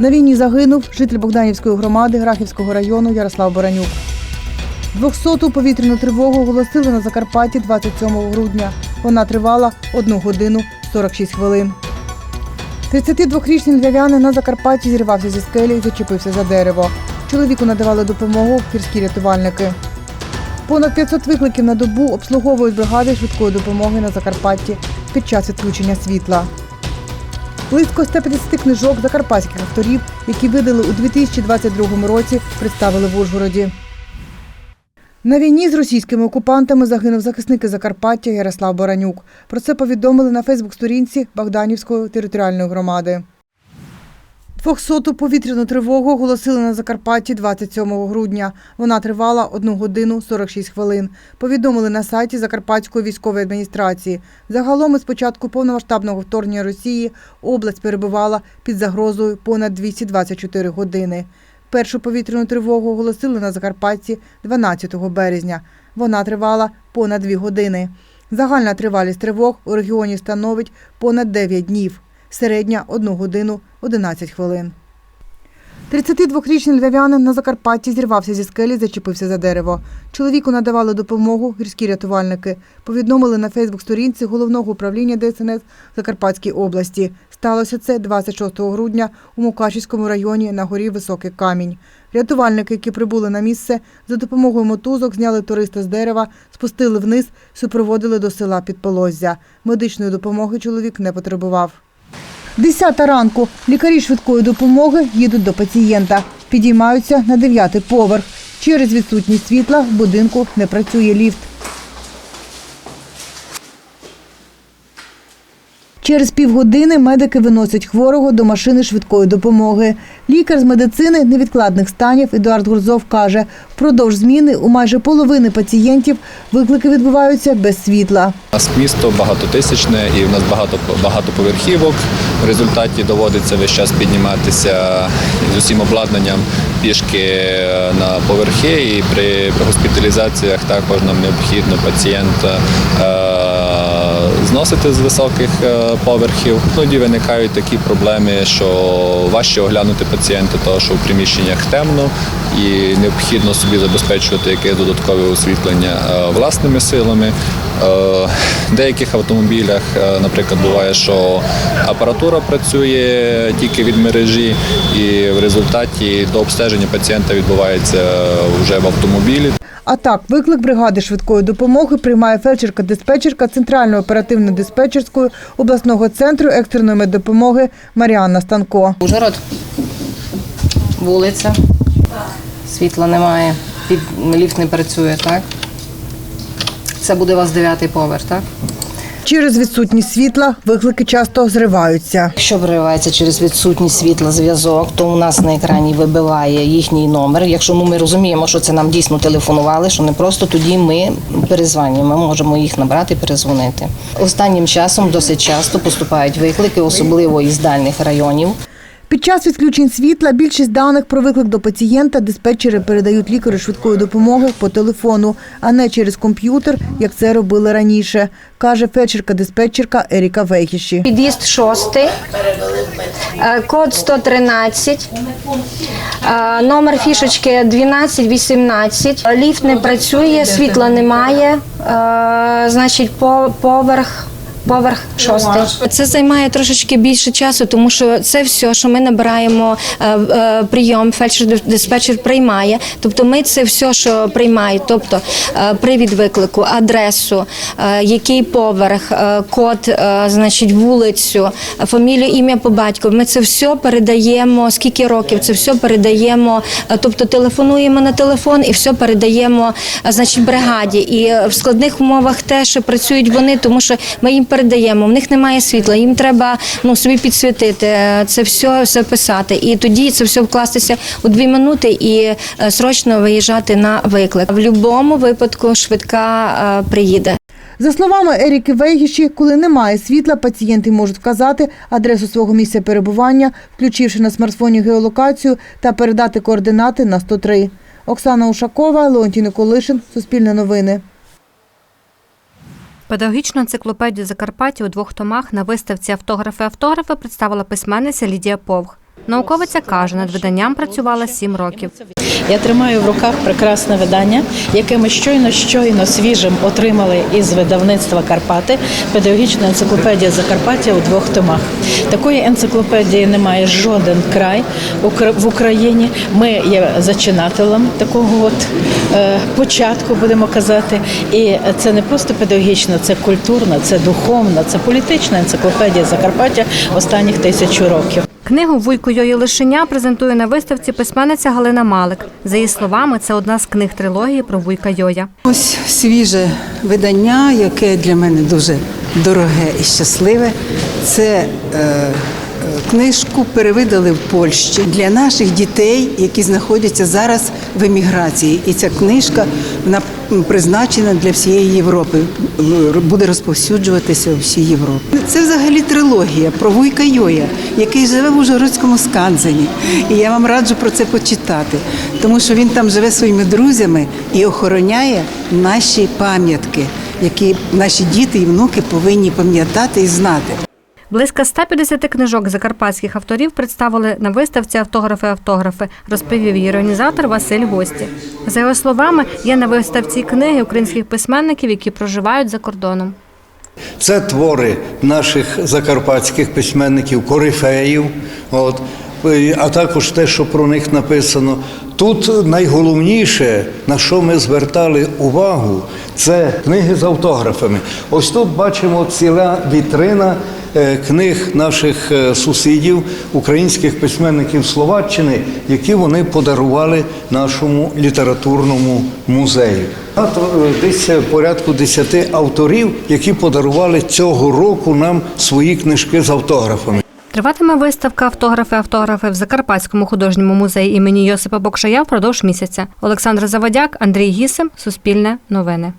На війні загинув житель Богданівської громади Грахівського району Ярослав Баранюк. 200-ту повітряну тривогу оголосили на Закарпатті 27 грудня. Вона тривала 1 годину 46 хвилин. 32-річний львів'янин на Закарпатті зірвався зі скелі і зачепився за дерево. Чоловіку надавали допомогу гірські рятувальники. Понад 500 викликів на добу обслуговують бригади швидкої допомоги на Закарпатті під час відключення світла. Близько 150 книжок закарпатських авторів, які видали у 2022 році, представили в Ужгороді. На війні з російськими окупантами загинув захисник Закарпаття Ярослав Баранюк. Про це повідомили на Фейсбук-сторінці Богданівської територіальної громади. 200-ту повітряну тривогу оголосили на Закарпатті 27 грудня. Вона тривала 1 годину 46 хвилин. Повідомили на сайті Закарпатської військової адміністрації. Загалом із початку повномасштабного вторгнення Росії область перебувала під загрозою понад 224 години. Першу повітряну тривогу оголосили на Закарпатті 12 березня. Вона тривала понад 2 години. Загальна тривалість тривог у регіоні становить понад 9 днів. Середня 1 годину 11 хвилин. 32-річний львів'янин на Закарпатті зірвався зі скелі, зачепився за дерево. Чоловіку надавали допомогу гірські рятувальники. Повідомили на Фейсбук-сторінці головного управління ДСНС Закарпатській області. Сталося це 26 грудня у Мукачівському районі на горі Високий Камінь. Рятувальники, які прибули на місце, за допомогою мотузок зняли туриста з дерева, спустили вниз, супроводили до села Підполоззя. Медичної допомоги чоловік не потребував. Десята ранку лікарі швидкої допомоги їдуть до пацієнта. Підіймаються на дев'ятий поверх. Через відсутність світла в будинку не працює ліфт. Через півгодини медики виносять хворого до машини швидкої допомоги. Лікар з медицини невідкладних станів Едуард Гурзов каже, впродовж зміни у майже половини пацієнтів виклики відбуваються без світла. У нас місто багатотисячне і в нас багато багатоповерхівок. В результаті доводиться весь час підніматися з усім обладнанням пішки на поверхи. І при, при госпіталізаціях також нам необхідно пацієнта е, зносити з високих е, поверхів. Тоді виникають такі проблеми, що важче оглянути пацієнта, тому що в приміщеннях темно і необхідно собі забезпечувати якесь додаткове освітлення е, власними силами. Е, В деяких автомобілях, наприклад, буває, що апаратура працює тільки від мережі, і в результаті до обстеження пацієнта відбувається вже в автомобілі. А так, виклик бригади швидкої допомоги приймає фельдшерка-диспетчерка Центральної оперативно-диспетчерської обласного центру екстреної меддопомоги Маріанна Станко. Ужгород, вулиця, світла немає, ліфт не працює, так? Це буде у вас дев'ятий поверх, так? Через відсутність світла виклики часто зриваються. Якщо виривається через відсутність світла зв'язок, то у нас на екрані вибиває їхній номер. Якщо ну, ми розуміємо, що це нам дійсно телефонували, що не просто тоді ми перезванюємо, ми можемо їх набрати і перезвонити. Останнім часом досить часто поступають виклики, особливо із дальних районів. Під час відключень світла більшість даних про виклик до пацієнта диспетчери передають лікарю швидкої допомоги по телефону, а не через комп'ютер, як це робили раніше, каже фельдшерка-диспетчерка Еріка Вейхіші. Під'їзд шостий, е, код 113, е, номер фішечки 1218. Ліфт не працює, світла немає, е, значить по- поверх. Поверх шостий. Це займає трошечки більше часу, тому що це все, що ми набираємо е, е, прийом, фельдшер-диспетчер приймає. Тобто ми це все, що приймають, тобто е, привід виклику, адресу, який поверх, код, значить, вулицю, фамілію, ім'я по батькові. Ми це все передаємо, скільки років, це все передаємо, тобто телефонуємо на телефон і все передаємо значить, бригаді. І в складних умовах те, що працюють вони, тому що ми їм передаємо, в них немає світла, їм треба ну, собі підсвітити, е, це все записати. І тоді це все вкластися у дві минути і е, срочно виїжджати на виклик. В будь-якому випадку швидка е, приїде. За словами Еріки Вейгіші, коли немає світла, пацієнти можуть вказати адресу свого місця перебування, включивши на смартфоні геолокацію та передати координати на 103. Оксана Ушакова, Леонтій Николишин, Суспільне новини. Педагогічну енциклопедію Закарпаття у двох томах на виставці автографи автографи представила письменниця Лідія Повх. Науковиця каже, над виданням працювала сім років. Я тримаю в руках прекрасне видання, яке ми щойно щойно свіжим отримали із видавництва Карпати, педагогічна енциклопедія Закарпаття у двох томах. Такої енциклопедії немає жоден край в Україні. Ми є зачинателем такого от е, початку, будемо казати. І це не просто педагогічна, це культурна, це духовна, це політична енциклопедія Закарпаття останніх тисячу років. Книгу Вуйко Йої Лишеня презентує на виставці письменниця Галина Малик. За її словами, це одна з книг трилогії про Вуйка Йоя. Ось свіже видання, яке для мене дуже дороге і щасливе. Це е, книжку перевидали в Польщі для наших дітей, які знаходяться зараз в еміграції. І ця книжка вона призначена для всієї Європи, буде розповсюджуватися у всій Європі. Це взагалі трилогія про Вуйка Йоя, який живе в Ужгородському сканзені. І я вам раджу про це почитати, тому що він там живе своїми друзями і охороняє наші пам'ятки, які наші діти і внуки повинні пам'ятати і знати. Близько 150 книжок закарпатських авторів представили на виставці автографи-автографи, розповів її організатор Василь Гості. За його словами, є на виставці книги українських письменників, які проживають за кордоном. Це твори наших закарпатських письменників, корифеїв, от, а також те, що про них написано. Тут найголовніше, на що ми звертали увагу, це книги з автографами. Ось тут бачимо ціла вітрина е, книг наших е, сусідів, українських письменників Словаччини, які вони подарували нашому літературному музею. Е, Десь порядку десяти авторів, які подарували цього року нам свої книжки з автографами. Триватиме виставка автографи-автографи в Закарпатському художньому музеї імені Йосипа Бокшая впродовж місяця. Олександр Завадяк, Андрій Гісим, Суспільне новини.